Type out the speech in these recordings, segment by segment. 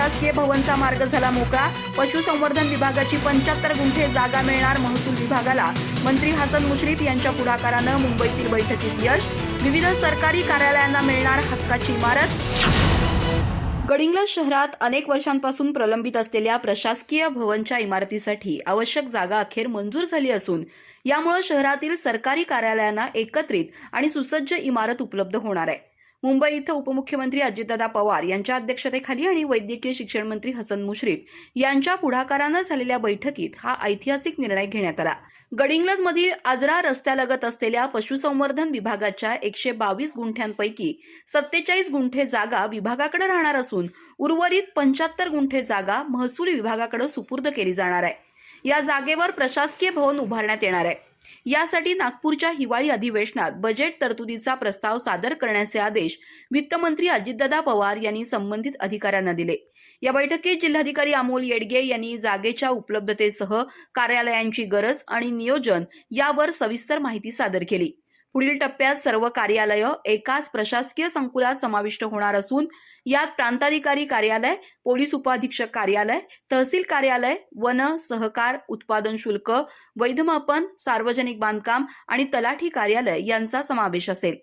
प्रशासकीय भवनचा मार्ग झाला मोकळा. पशुसंवर्धन विभागाची पंच्याहत्तर गुंठे जागा मिळणार महसूल विभागाला. मंत्री हसन मुश्रीफ यांच्या पुढाकारानं मुंबईतील बैठकीत यश. विविध सरकारी कार्यालयांना मिळणार हक्काची इमारत. गडिंग्लज शहरात अनेक वर्षांपासून प्रलंबित असलेल्या प्रशासकीय भवनच्या इमारतीसाठी आवश्यक जागा अखेर मंजूर झाली असून यामुळे शहरातील सरकारी कार्यालयांना एकत्रित आणि सुसज्ज इमारत उपलब्ध होणार आहे. मुंबई इथं उपमुख्यमंत्री अजितदादा पवार यांच्या अध्यक्षतेखाली आणि वैद्यकीय शिक्षण मंत्री हसन मुश्रीफ यांच्या पुढाकारानं झालेल्या बैठकीत हा ऐतिहासिक निर्णय घेण्यात आला. गडिंग्लजमधील आजरा रस्त्यालगत असलेल्या पशुसंवर्धन विभागाच्या एकशे बावीस गुंठ्यांपैकी सत्तेचाळीस गुंठे जागा विभागाकडे राहणार असून उर्वरित पंच्याहत्तर गुंठे जागा महसूल विभागाकडे सुपूर्द केली जाणार आहे. या जागेवर प्रशासकीय भवन उभारण्यात येणार आहे. यासाठी नागपूरच्या हिवाळी अधिवेशनात बजेट तरतुदीचा प्रस्ताव सादर करण्याचे आदेश वित्तमंत्री अजितदादा पवार यांनी संबंधित अधिकाऱ्यांना दिले. या बैठकीत जिल्हाधिकारी अमोल येडगे यांनी जागेच्या उपलब्धतेसह कार्यालयांची गरज आणि नियोजन यावर सविस्तर माहिती सादर केली. पुढील टप्प्यात सर्व कार्यालय एकाच प्रशासकीय संकुलात समाविष्ट होणार असून यात प्रांताधिकारी कार्यालय पोलीस उपाधीक्षक कार्यालय तहसील कार्यालय वन सहकार उत्पादन शुल्क वैधमापन सार्वजनिक बांधकाम आणि तलाठी कार्यालय यांचा समावेश असेल.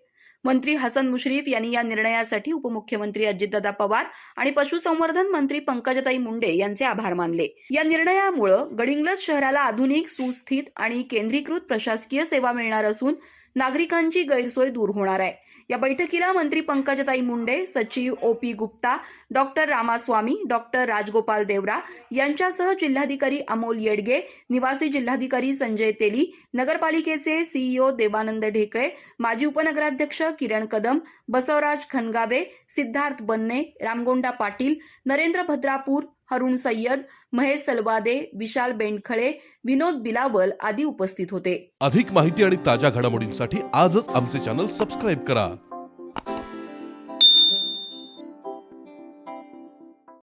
मंत्री हसन मुश्रीफ यांनी या निर्णयासाठी उपमुख्यमंत्री अजितदादा पवार आणि पशुसंवर्धन मंत्री पंकजताई मुंडे यांचे आभार मानले. या निर्णयामुळे गडिंग्लज शहराला आधुनिक सुस्थित आणि केंद्रीकृत प्रशासकीय सेवा मिळणार असून नागरिकांची गैरसोय दूर होणार आहे. या बैठकीला मंत्री पंकजताई मुंडे सचिव O P Gupta doctor Ramaswamy doctor Rajgopal Deora यांच्यासह जिल्हाधिकारी अमोल येडगे निवासी जिल्हाधिकारी संजय तेली नगरपालिकेचे सीईओ देवानंद ढेकळे माजी उपनगराध्यक्ष किरण कदम बसवराज खनगावे सिद्धार्थ बन्ने रामगोंडा पाटील नरेंद्र भद्रापूर हरुण सय्यद महेश सलवादे विशाल बेंडखळे विनोद बिलावल आदी उपस्थित होते. अधिक माहिती आणि ताज्या घडामोडींसाठी आजच आमचे चॅनल सबस्क्राईब करा.